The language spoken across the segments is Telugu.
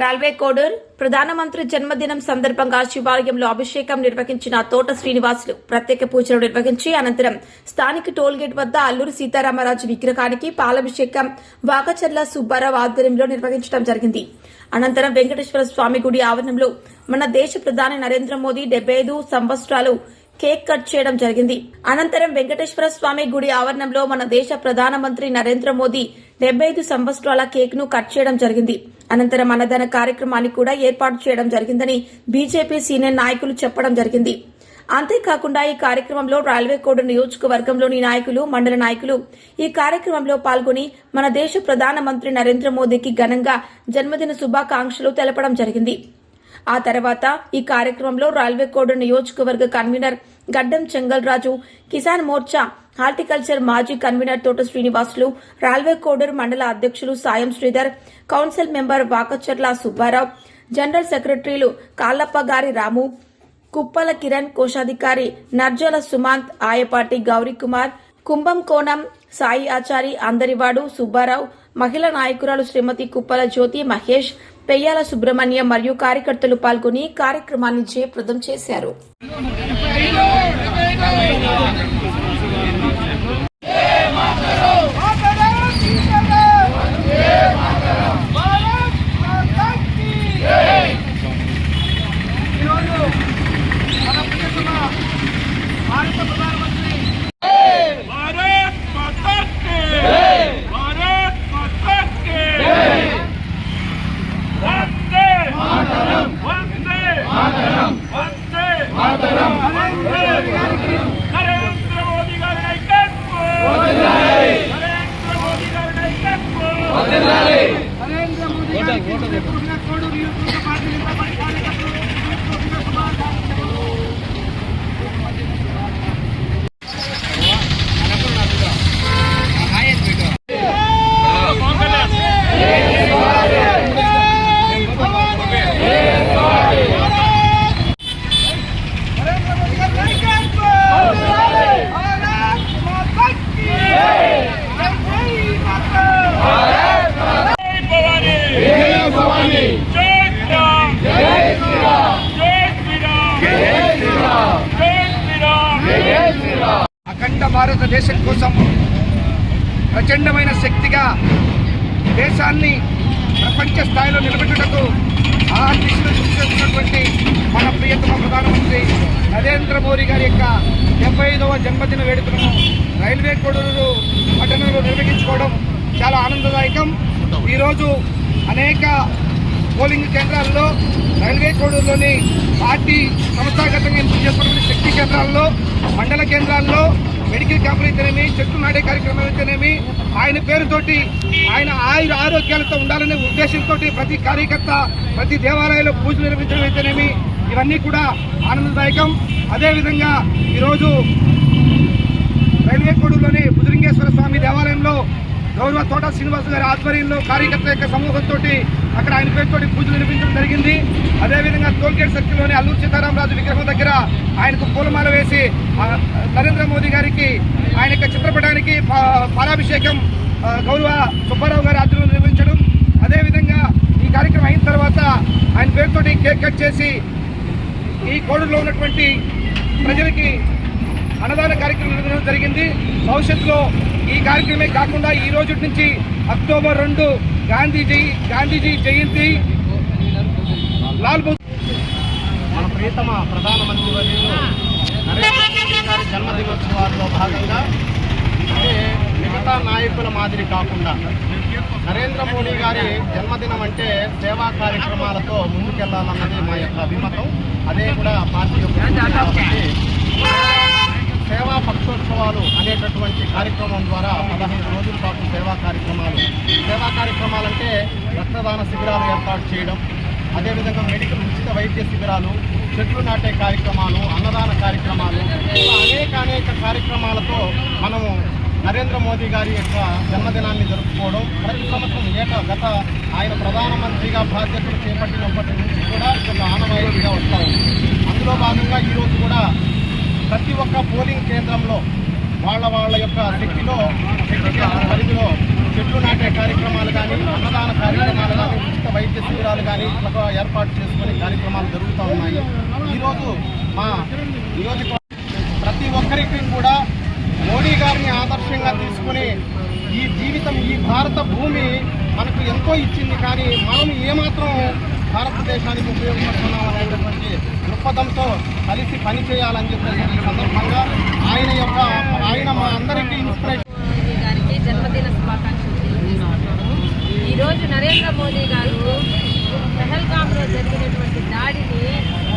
రైల్వే కోడూర్ ప్రధానమంత్రి జన్మదినం సందర్భంగా శివాలయంలో అభిషేకం నిర్వహించిన తోట శ్రీనివాసులు ప్రత్యేక పూజలు నిర్వహించి అనంతరం స్థానిక టోల్గేట్ వద్ద అల్లూరి సీతారామరాజు విగ్రహానికి పాలాభిషేకం వాకచర్ల సుబ్బారావు ఆధ్వర్యంలో నిర్వహించడం జరిగింది. అనంతరం వెంకటేశ్వర స్వామి గుడి ఆవరణంలో మన దేశ ప్రధాని నరేంద్ర మోదీ డెబ్బై ఐదు సంవత్సరాలు కేక్ కట్ చేయడం జరిగింది. అనంతరం వెంకటేశ్వర స్వామి గుడి ఆవరణంలో మన దేశ ప్రధానమంత్రి నరేంద్ర మోదీ డెబ్బై ఐదు సంవత్సరాల కేక్ను కట్ చేయడం జరిగింది. అనంతరం అన్నదాన కార్యక్రమాన్ని కూడా ఏర్పాటు చేయడం జరిగిందని బీజేపీ సీనియర్ నాయకులు చెప్పడం జరిగింది. అంతేకాకుండా ఈ కార్యక్రమంలో రైల్వే కోడ్ నియోజకవర్గంలోని నాయకులు మండల నాయకులు ఈ కార్యక్రమంలో పాల్గొని మన దేశ ప్రధానమంత్రి నరేంద్ర మోదీకి ఘనంగా జన్మదిన శుభాకాంక్షలు తెలపడం జరిగింది. ఆ తర్వాత ఈ కార్యక్రమంలో రైల్వే కోడ్ నియోజకవర్గ కన్వీనర్ గడ్డం చెంగల్ రాజు కిసాన్ మోర్చా హార్టికల్చర్ మాజీ కన్వీనర్ తోట శ్రీనివాసులు రైల్వే కోడర్ మండల అధ్యక్షులు Sayam Sridhar council member Vakacharla Subbarao general సెక్రటరీలు కాళ్ళప్ప గారి రాము కుప్పల కిరణ్ కోశాధికారి నర్జల సుమాంత్ ఆయపాటి గౌరీకుమార్ కుంభం కోణం సాయి ఆచారి అందరివాడు సుబ్బారావు మహిళా నాయకురాలు శ్రీమతి కుప్పల జ్యోతి మహేష్ పెయ్యాల సుబ్రహ్మణ్యం మరియు కార్యకర్తలు పాల్గొని కార్యక్రమాన్ని జయప్రదం చేశారు. నరేంద్ర మోదీ గారి అఖండ భారతదేశం కోసం ప్రచండమైన శక్తిగా దేశాన్ని ప్రపంచ స్థాయిలో నిలబెట్టుటకు ఆ దిశలో కృషి చేస్తున్నటువంటి మన ప్రియతమ ప్రధానమంత్రి నరేంద్ర మోడీ గారి యొక్క డెబ్బై ఐదవ జన్మదిన వేడుకలను రైల్వే కొడులు పట్టణంలో నిర్వహించుకోవడం చాలా ఆనందదాయకం. ఈరోజు అనేక పోలింగ్ కేంద్రాల్లో రైల్వే కోడూరులోని పార్టీ సంస్థాగతంగా ఎంపిక చేసుకున్న శక్తి కేంద్రాల్లో మండల కేంద్రాల్లో మెడికల్ క్యాంపులు అయితేనేమి చెట్లు నాటే కార్యక్రమం అయితేనేమి ఆయన పేరుతోటి ఆయన ఆయుర ఆరోగ్యాలతో ఉండాలనే ఉద్దేశంతో ప్రతి కార్యకర్త ప్రతి దేవాలయంలో పూజలు నిర్వహించడం అయితేనేమి ఇవన్నీ కూడా ఆనందదాయకం. అదేవిధంగా ఈరోజు రైల్వే కోడూరులోని గౌరవ తోట శ్రీనివాస్ గారి ఆధ్వర్యంలో కార్యకర్తల యొక్క సమూహంతో అక్కడ ఆయన పేరుతో పూజలు నిర్మించడం జరిగింది. అదేవిధంగా టోల్గేట్ సర్కిల్లోని అల్లూరు సీతారామరాజు విగ్రహం దగ్గర ఆయనకు పూలమాల వేసి నరేంద్ర మోదీ గారికి ఆయన యొక్క చిత్రపటానికి పాలాభిషేకం గౌరవ సుబ్బారావు గారి ఆధ్వర్యంలో నిర్వహించడం. అదేవిధంగా ఈ కార్యక్రమం అయిన తర్వాత ఆయన పేరుతోటి కేక్ కట్ చేసి ఈ కోడూరులో ఉన్నటువంటి ప్రజలకి అన్నదాన కార్యక్రమం నిర్వహించడం జరిగింది. భవిష్యత్తులో ఈ కార్యక్రమే కాకుండా ఈ రోజు నుంచి అక్టోబర్ రెండు గాంధీజీ గాంధీజీ జయంతి. లాల్ బహదూర్ మన ప్రియతమ ప్రధానమంత్రి వర్యులు నరేంద్ర మోదీ గారి జన్మదినోత్సవాల్లో భాగంగా అంటే మిగతా నాయకుల మాదిరి కాకుండా నరేంద్ర మోడీ గారి జన్మదినం అంటే సేవా కార్యక్రమాలతో ముందుకెళ్ళాలన్నది మా యొక్క అభిమతం. అదే కూడా పార్టీ యొక్క సేవా పక్షోత్సవాలు అనేటటువంటి కార్యక్రమం ద్వారా పదహైదు రోజుల పాటు సేవా కార్యక్రమాలు. సేవా కార్యక్రమాలంటే రక్తదాన శిబిరాలు ఏర్పాటు చేయడం అదేవిధంగా మెడికల్ ఉచిత వైద్య శిబిరాలు చెట్లు నాటే కార్యక్రమాలు అన్నదాన కార్యక్రమాలు ఇలా అనేక అనేక కార్యక్రమాలతో మనము నరేంద్ర మోదీ గారి యొక్క జన్మదినాన్ని జరుపుకోవడం ప్రతి సంవత్సరం ఏట గత ఆయన ప్రధానమంత్రిగా బాధ్యతలు చేపట్టినప్పటి నుంచి కూడా ఒక ఆనవాయితీగా వస్తా ఉంది అందులో భాగంగా ఈరోజు కూడా ప్రతి ఒక్క పోలింగ్ కేంద్రంలో వాళ్ళ వాళ్ళ యొక్క శక్తిలో శక్తి పరిధిలో చెట్లు నాటే కార్యక్రమాలు కానీ అన్నదాన కార్యక్రమాలు కానీ ఉచిత వైద్య శిబిరాలు కానీ ఇట్లా ఏర్పాటు చేసుకునే కార్యక్రమాలు జరుగుతూ ఉన్నాయి. ఈరోజు మా నియోజకవర్గ ప్రతి ఒక్కరికి కూడా మోడీ గారిని ఆదర్శంగా తీసుకుని ఈ జీవితం ఈ భారత భూమి మనకు ఎంతో ఇచ్చింది కానీ మనం ఏమాత్రం భారతదేశానికి ఉపయోగపడుతున్నాం అనేటటువంటి దృక్పథంతో కలిసి పనిచేయాలని చెప్పేసి ఈ సందర్భంగా ఆయన యొక్క ఆయన మా అందరికీ ఇన్స్పిరేషన్ మోదీ గారికి జన్మదిన శుభాకాంక్షలు తెలియజేస్తున్నాము ఈరోజు నరేంద్ర మోదీ గారు పెహల్గాంలో జరిగినటువంటి దాడిని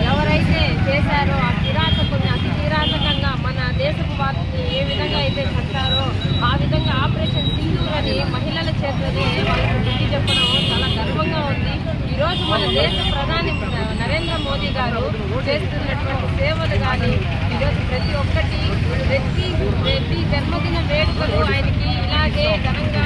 ఎవరైతే చేశారో ఆ కిరాతకుని అతి కిరాతకంగా మన దేశపు వారిని ఏ విధంగా అయితే చంపారో ఆ విధంగా ఆపరేషన్ సింధూర్ అని మహిళల చేతిలోనే వాళ్ళకి బుద్ధి చెప్పడం చాలా గర్వంగా ఉంది. ఈరోజు మన దేశ ప్రధాని నరేంద్ర మోదీ గారు చేస్తున్నటువంటి సేవలు కానీ ఈరోజు ప్రతి ఒక్కటి ప్రతి ప్రతి జన్మదిన వేడుకలు ఆయనకి ఇలాగే ఘనంగా